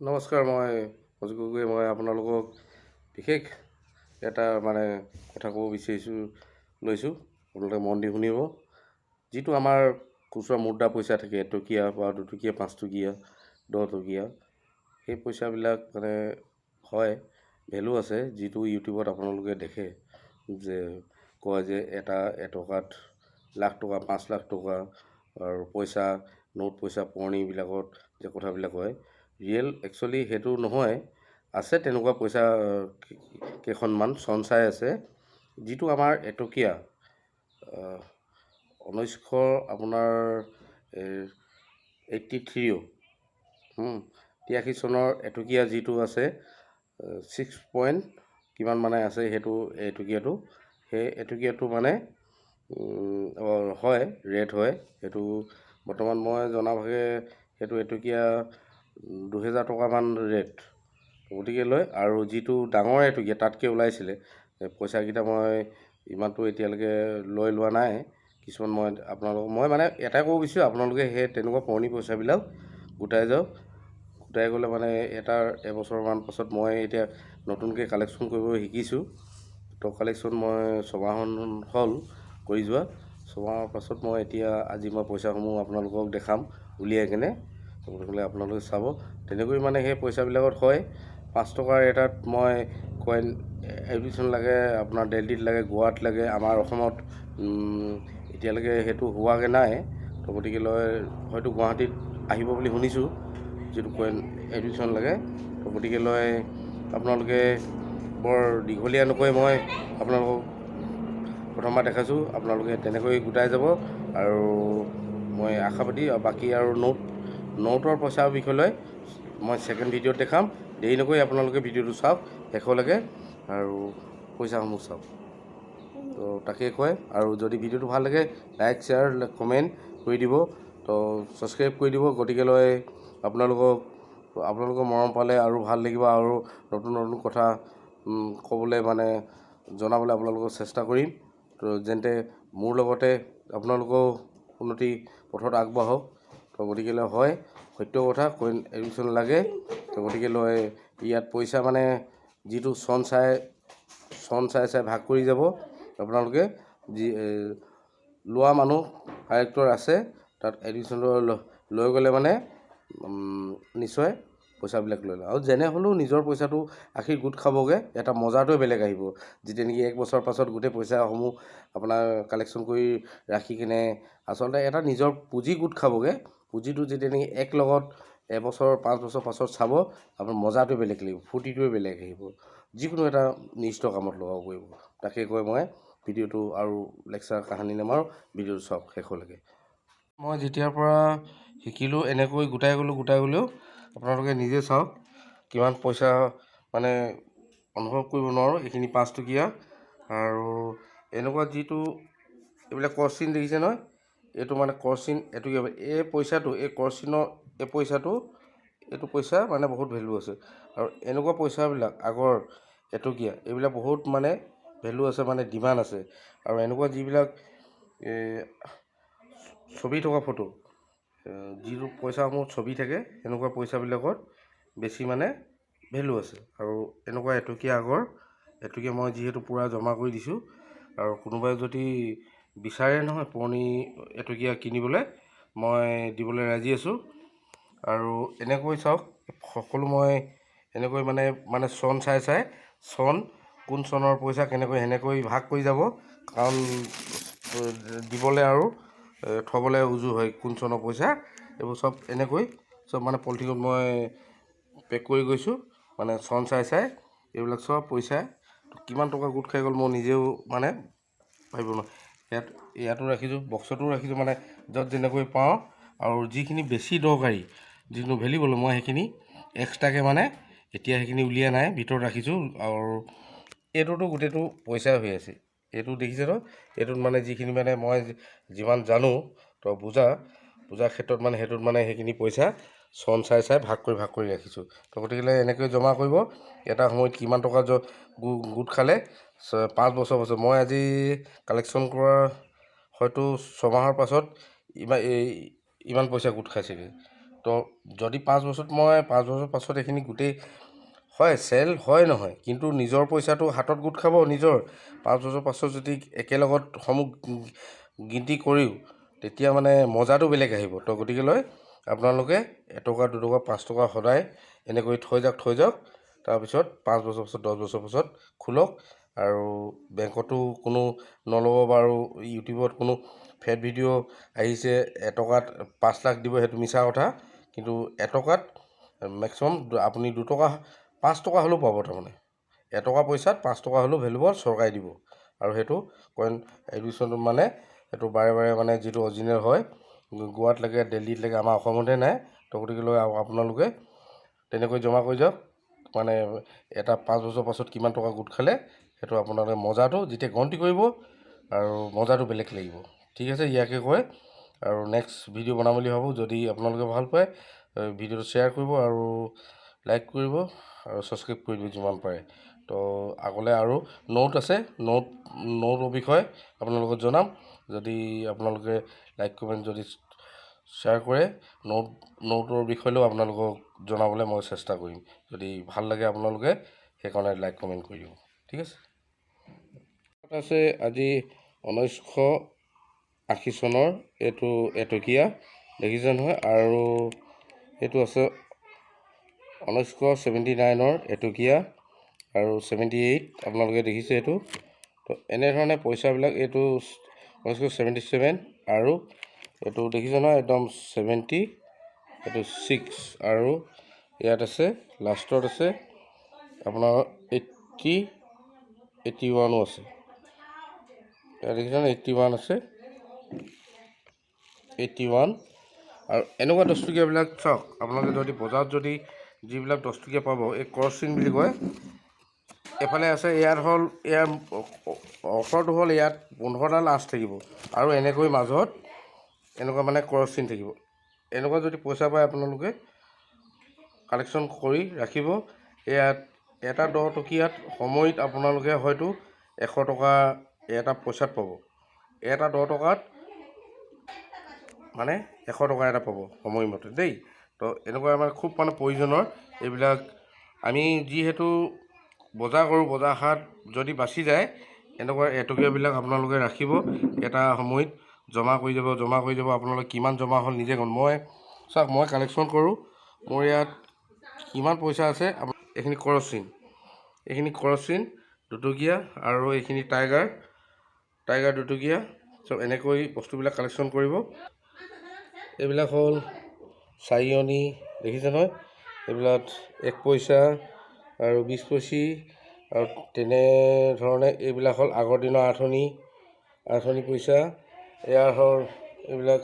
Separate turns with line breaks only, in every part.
নমস্কাৰ মই অজয় গগৈ মই আপোনালোকক বিশেষ এটা মানে কথা ক'ব বিচাৰিছোঁ লৈছোঁ। আপোনালোকে মন দি শুনিব। যিটো আমাৰ খুচুৰা মুদ্ৰা পইচা থাকে এটকীয়া বা দুটকীয়া পাঁচটকীয়া দহটকীয়া সেই পইচাবিলাক মানে হয় ভেলু আছে যিটো ইউটিউবত আপোনালোকে দেখে যে কয় যে এটা এটকাত লাখ টকা পাঁচ লাখ টকা আৰু পইচা নোট পইচা পুৰণিবিলাকত যে কথাবিলাক কয় ৰিয়েল একচুৱেলি সেইটো নহয়। আছে তেনেকুৱা পইচা কেইখনমান চন চাই আছে। যিটো আমাৰ এটকীয়া ঊনৈছশ আপোনাৰ এইট্টি থ্ৰীও তিৰাশী চনৰ এটকীয়া যিটো আছে ছিক্স পইণ্ট কিমান মানে আছে সেইটো এটকীয়াটো। সেই এটকীয়াটো মানে হয় ৰেট হয়। সেইটো বৰ্তমান মই জনাভাগে সেইটো এটকীয়া দুহেজাৰ টকামান ৰেট গতিকে লয় আৰু যিটো ডাঙৰ এটকীয়া তাতকৈ ওলাইছিলে। পইচাকেইটা মই ইমানটো এতিয়ালৈকে লৈ লোৱা নাই। কিছুমান মই আপোনালোকক মই মানে এটাই ক'ব বিচাৰোঁ আপোনালোকে সেই তেনেকুৱা পুৰণি পইচাবিলাক গোটাই যাওক। গোটাই গ'লে মানে এটাৰ এবছৰমান পাছত মই এতিয়া নতুনকৈ কালেকশ্যন কৰিব শিকিছোঁ। তো কালেকশ্যন মই ছমাহমান হ'ল কৰি যোৱা। ছমাহৰ পাছত মই এতিয়া আজি মই পইচাসমূহ আপোনালোকক দেখাম উলিয়াই কেনে। গতিকে আপোনালোকে চাব। তেনেকৈ মানে সেই পইচাবিলাকত হয়। পাঁচ টকাৰ এটাত মই কইন এডমিশ্যন লাগে আপোনাৰ দেলহিত লাগে গোৱাত লাগে আমাৰ অসমত এতিয়ালৈকে সেইটো হোৱাগৈ নাই। তো গতিকে লৈ হয়তো গুৱাহাটীত আহিব বুলি শুনিছোঁ যিটো কইন এডমিশ্যন লাগে। তো গতিকে লৈ আপোনালোকে বৰ দীঘলীয়া নকৈ মই আপোনালোকক প্ৰথমবাৰ দেখাইছোঁ। আপোনালোকে তেনেকৈ গোটাই যাব। আৰু মই আশাবাদী বাকী আৰু নোট নোটৰ পইচাৰ বিষয়লৈ মই ছেকেণ্ড ভিডিঅ'ত দেখাম। দেৰি নকৰি আপোনালোকে ভিডিঅ'টো চাওক শেষলৈকে আৰু পইচাসমূহ চাওক। তো তাকেই কয় আৰু যদি ভিডিঅ'টো ভাল লাগে লাইক শ্বেয়াৰ কমেণ্ট কৰি দিব। তো ছাবস্ক্ৰাইব কৰি দিব গতিকেলৈ আপোনালোকক আপোনালোকৰ মৰম পালে আৰু ভাল লাগিব আৰু নতুন নতুন কথা ক'বলৈ মানে জনাবলৈ আপোনালোকক চেষ্টা কৰিম। তো যেনে মোৰ লগতে আপোনালোকেও উন্নতি পথত আগবাঢ়ক। তো গতিকেলৈ হয় সত্য কথা কইন এডমিশ্যন লাগে তো গতিকে ইয়াত পইচা মানে যিটো চন চাই চন চাই চাই ভাগ কৰি যাব। আপোনালোকে যি লোৱা মানুহ কাৰেক্টৰ আছে তাত এডমিশ্যন লৈ গ'লে মানে নিশ্চয় পইচাবিলাক লৈ লয়। আৰু যেনে হ'লেও নিজৰ পইচাটো আশীৰ গোট খাবগৈ এটা মজাটোৱে বেলেগ আহিব। যেতিয়া নেকি এক বছৰ পাছত গোটেই পইচাসমূহ আপোনাৰ কালেকশ্যন কৰি ৰাখি কিনে আচলতে এটা নিজৰ পুঁজি গোট খাবগৈ। পুঁজিটো যেতিয়া নেকি এক লগত এবছৰ পাঁচ বছৰ পাছত চাব আপোনাৰ মজাটোৱে বেলেগ লাগিব ফূৰ্তিটোৱে বেলেগ আহিব। যিকোনো এটা নিৰ্দিষ্ট কামত লগাব পাৰিব। তাকে কৈ মই ভিডিঅ'টো আৰু লেকচাৰ কাহানী নামাৰোঁ ভিডিঅ'টো চাওক শেষলৈকে। মই যেতিয়াৰ পৰা শিকিলোঁ এনেকৈ গোটাই গ'লোঁ গোটাই গ'লেও আপোনালোকে নিজে চাওক কিমান পইচা মানে অনুভৱ কৰিব নোৱাৰোঁ এইখিনি পাঁচটকীয়া। আৰু এনেকুৱা যিটো এইবিলাক কৰচিন দেখিছে নহয় এইটো মানে কৰচিন এটকীয়া এই পইচাটো এই কৰচিনৰ এই পইচাটো এইটো পইচা মানে বহুত ভেলু আছে। আৰু এনেকুৱা পইচাবিলাক আগৰ এটকীয়া এইবিলাক বহুত মানে ভেলু আছে মানে ডিমাণ্ড আছে। আৰু এনেকুৱা যিবিলাক ছবি থকা ফটো যিটো পইচাসমূহ ছবি থাকে এনেকুৱা পইচাবিলাকত বেছি মানে ভেলু আছে। আৰু এনেকুৱা এটকীয়া আগৰ এটকীয়া মই যিহেতু পূৰা জমা কৰি দিছোঁ আৰু কোনোবাই যদি বিচাৰে নহয় পুৰণি এটকীয়া কিনিবলৈ মই দিবলৈ ৰাজি আছোঁ। আৰু এনেকৈ চাওক সকলো মই এনেকৈ মানে মানে চন চাই চাই চন কোন চনৰ পইচা কেনেকৈ সেনেকৈ ভাগ কৰি যাব কাৰণ দিবলৈ আৰু থ'বলৈ উজু হয় কোন চনৰ পইচা এইবোৰ চব এনেকৈ চব মানে পলিথিনত মই পেক কৰি গৈছোঁ মানে চন চাই চাই এইবিলাক চব পইচা কিমান টকা গোট খাই গ'ল মই নিজেও মানে ভাবিব নোৱাৰোঁ। ইয়াত ইয়াতো ৰাখিছোঁ বক্সতো ৰাখিছোঁ মানে য'ত যেনেকৈ পাওঁ আৰু যিখিনি বেছি দৰকাৰী যিখিনি ভেলিবল মই সেইখিনি এক্সট্ৰাকৈ মানে এতিয়া সেইখিনি উলিয়াই নাই ভিতৰত ৰাখিছোঁ আৰু এইটোতো গোটেইটো পইচাই হৈ আছে। এইটো দেখিছে ন এইটোত মানে যিখিনি মানে মই যিমান জানো তো বুজা বুজাৰ ক্ষেত্ৰত মানে সেইটোত মানে সেইখিনি পইচা চন চাই চাই ভাগ কৰি ভাগ কৰি ৰাখিছোঁ। তো গতিকে এনেকৈ জমা কৰিব এটা সময়ত কিমান টকা গোট খালে পাঁচ বছৰ পাছত। মই আজি কালেকশ্যন কৰা হয়তো ছমাহৰ পাছত ইমান ইমান পইচা গোট খাইছেগৈ। তো যদি পাঁচ বছৰত মই পাঁচ বছৰ পাছত এইখিনি গোটেই হয় চেল হয় নহয় কিন্তু নিজৰ পইচাটো হাতত গোট খাব নিজৰ পাঁচ বছৰ পাছত যদি একেলগত সমূহ গিনতি কৰিও তেতিয়া মানে মজাটো বেলেগ আহিব। তো গতিকেলৈ আপোনালোকে এটকা দুটকা পাঁচ টকা সদায় এনেকৈ থৈ যাওক থৈ যাওক তাৰপিছত পাঁচ বছৰ পাছত দহ বছৰ পাছত খোলক। আৰু বেংকতো কোনো নল'ব বাৰু ইউটিউবত কোনো ফেক ভিডিঅ' আহিছে এটকাত পাঁচ লাখ দিব সেইটো মিছা কথা কিন্তু এটকাত মেক্সিমাম আপুনি দুটকা পাঁচ টকা হ'লেও পাব তাৰমানে। এটকা পইচাত পাঁচ টকা হ'লেও ভেলুবল চৰকাৰে দিব। আৰু সেইটো কইন এডুকেশ্যন মানে সেইটো বাৰে বাৰে মানে যিটো অৰিজিনেল হয় গোৱাত লাগে দিল্লীত লাগে আমাৰ অসমতে নাই তো গতিকেলৈ আপোনালোকে তেনেকৈ জমা কৰি যাওক। মানে এটা পাঁচ বছৰ পাছত কিমান টকা গোট খালে সেইটো আপোনালোকে মজাটো যেতিয়া গন্তি কৰিব আৰু মজাটো বেলেগ লাগিব। ঠিক আছে ইয়াকে কয়। আৰু নেক্সট ভিডিঅ' বনাম বুলি ভাবোঁ যদি আপোনালোকে ভাল পায় ভিডিঅ'টো শ্বেয়াৰ কৰিব আৰু লাইক কৰিব আৰু ছাবস্ক্ৰাইব কৰি দিব যিমান পাৰে। তো আগলৈ আৰু নোট আছে নোট নোটৰ বিষয়ে আপোনালোকক জনাম। যদি আপোনালোকে লাইক কমেণ্ট যদি শ্বেয়াৰ কৰে নোট নোটৰ বিষয়লৈও আপোনালোকক জনাবলৈ মই চেষ্টা কৰিম। যদি ভাল লাগে আপোনালোকে সেইকাৰণে লাইক কমেণ্ট কৰি দিব। ঠিক আছে? আছে আজি ঊনৈছশ আশী চনৰ এইটো এটকীয়া দেখিছে নহয়? আৰু এইটো আছে ঊনৈছশ ছেভেণ্টি নাইনৰ এটকীয়া আৰু ছেভেণ্টি এইট আপোনালোকে দেখিছে এইটো। তো এনেধৰণে পইচাবিলাক এইটো ঊনৈছশ ছেভেণ্টি ছেভেন আৰু এইটো দেখিছে নহয়? একদম ছেভেণ্টি এইটো ছিক্স আৰু ইয়াত আছে লাষ্টত আছে আপোনাৰ এইট্টি এইট্টি ওৱানো আছে। দেখিছেনে এইট্টি ওৱান আছে। এইট্টি ওৱান আৰু এনেকুৱা দহটকীয়াবিলাক চাওক আপোনালোকে যদি বজাৰত যদি যিবিলাক দহটকীয়া পাব এই ক্ৰচিং বুলি কয় এফালে আছে ইয়াত হ'ল ইয়াৰ অফৰটো হ'ল ইয়াত পোন্ধৰডাল আঁচ থাকিব। আৰু এনেকৈ মাজত এনেকুৱা মানে ক্ৰছ চিন থাকিব। এনেকুৱা যদি পইচা পায় আপোনালোকে কালেকশ্যন কৰি ৰাখিব। ইয়াত এটা দহ টকীয়াত সময়ত আপোনালোকে হয়তো এশ টকা এটা পইচাত পাব। এটা দহ টকাত মানে এশ টকা এটা পাব সময়মতে দেই। তো এনেকুৱা মানে খুব মানে প্ৰয়োজনৰ এইবিলাক আমি যিহেতু বজাৰ কৰোঁ বজাৰ হাট যদি বাচি যায় এনেকুৱা এটকীয়াবিলাক আপোনালোকে ৰাখিব। এটা সময়ত জমা কৰি যাব জমা কৰি যাব। আপোনালোকে কিমান জমা হ'ল নিজে গম মই চাওক মই কালেকশ্যন কৰোঁ। মোৰ ইয়াত কিমান পইচা আছে এইখিনি কৰচিন। এইখিনি কৰচিন দুটকীয়া আৰু এইখিনি টাইগাৰ। টাইগাৰ দুটকীয়া চব এনেকৈ বস্তুবিলাক কালেকশ্যন কৰিব। এইবিলাক হ'ল চাৰিয়নি দেখিছে নহয়? এইবিলাক এক পইচা আৰু বিছ পইচি আৰু তেনেধৰণে এইবিলাক হ'ল আগৰ দিনৰ আঠনি আঠনি পইচা। এয়া হ'ল এইবিলাক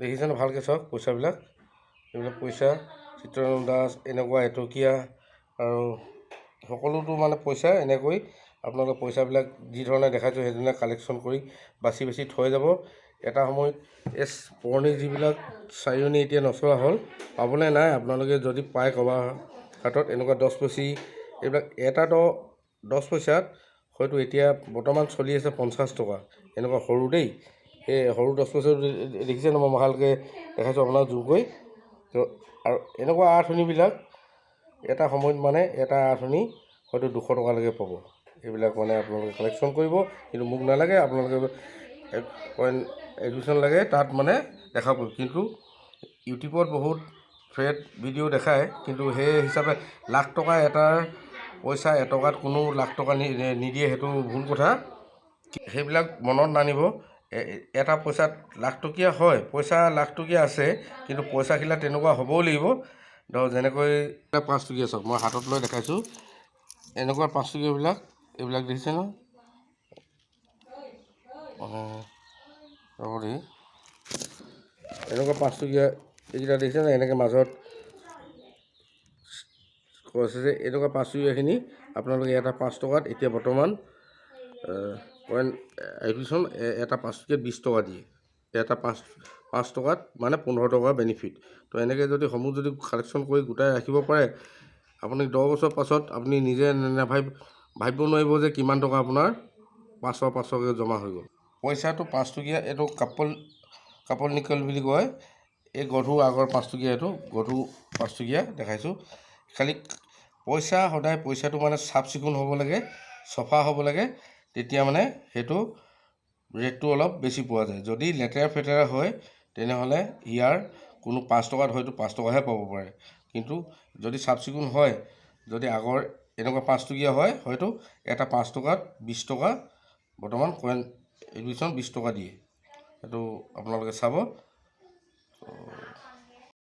দেখিছেনে ভালকৈ চাওক পইচাবিলাক? এইবিলাক পইচা চিত্ৰানন্দ দাস এনেকুৱা এটকীয়া আৰু সকলোতো মানে পইচা এনেকৈ আপোনালোকে পইচাবিলাক যি ধৰণে দেখাইছোঁ সেইধৰণে কালেকশ্যন কৰি বাছি বাছি থৈ যাব। এটা সময়ত এই পুৰণি যিবিলাক চাৰিয়নি এতিয়া নচলা হ'ল পাবলৈ নাই। আপোনালোকে যদি পায় ক'ৰবাৰ হাতত এনেকুৱা দহ পইচি এইবিলাক এটা দহ দহ পইচাত হয়তো এতিয়া বৰ্তমান চলি আছে পঞ্চাছ টকা। এনেকুৱা সৰু দেই। এই সৰু দহ পইচা দেখিছে ন মই ভালকৈ দেখাইছোঁ আপোনাক জোৰ কৰি? তো আৰু এনেকুৱা আঠনিবিলাক এটা সময়ত মানে এটা আঠনি হয়তো দুশ টকালৈকে পাব। এইবিলাক মানে আপোনালোকে কালেকশ্যন কৰিব কিন্তু মোক নালাগে আপোনালোকে কইন এডুকেশ্যন লাগে তাত মানে দেখাব কিন্তু ইউটিউবত বহুত ফ্ৰেড ভিডিঅ' দেখায় কিন্তু সেই হিচাপে লাখ টকা এটাৰ পইচা এটকাত কোনো লাখ টকা নিদিয়ে সেইটো ভুল কথা। সেইবিলাক মনত নানিব। এটা পইচাত লাখ টকীয়া হয় পইচা লাখ টকীয়া আছে কিন্তু পইচাখিলা তেনেকুৱা হ'বও লাগিব। ধৰক যেনেকৈ পাঁচ টকীয়া চাওক মই হাতত লৈ দেখাইছোঁ। এনেকুৱা পাঁচ টকীয়াবিলাক এইবিলাক দেখিছে ন? ৰ'ব দেই। এনেকুৱা পাঁচ টকীয়া এইকেইটা দেখিছে নাই এনেকৈ মাজত কৈছে যে এনেকুৱা পাঁচ টকীয়াখিনি আপোনালোকে এটা পাঁচ টকাত এতিয়া বৰ্তমান কইন এটা পাঁচ টকীয়াত বিছ টকা দিয়ে। এটা পাঁচ পাঁচ টকাত মানে পোন্ধৰ টকা বেনিফিট তো এনেকৈ যদি সমূহ যদি কালেকশ্যন কৰি গোটাই ৰাখিব পাৰে আপুনি দহ বছৰ পাছত আপুনি নিজে নাভাবিব ভাবিব নোৱাৰিব যে কিমান টকা আপোনাৰ পাঁচশ পাঁচশকৈ জমা হৈ গ'ল। পইচাটো পাঁচ টকীয়া এইটো কাপল কাপল নিকল বুলি কয়। এই গধুৰ আগৰ পাঁচটকীয়া এইটো গধুৰ পাঁচটকীয়া দেখাইছোঁ। খালি পইচা সদায় পইচাটো মানে চাফ চিকুণ হ'ব লাগে চফা হ'ব লাগে তেতিয়া মানে সেইটো ৰেটটো অলপ বেছি পোৱা যায়। যদি লেতেৰা ফেতেৰা হয় তেনেহ'লে ইয়াৰ কোনো পাঁচ টকাত হয়তো পাঁচ টকাহে পাব পাৰে। কিন্তু যদি চাফ চিকুণ হয় যদি আগৰ এনেকুৱা পাঁচটকীয়া হয় হয়তো এটা পাঁচ টকাত বিছ টকা বৰ্তমান কইন এডুকেশ্যন বিছ টকা দিয়ে। সেইটো আপোনালোকে চাব।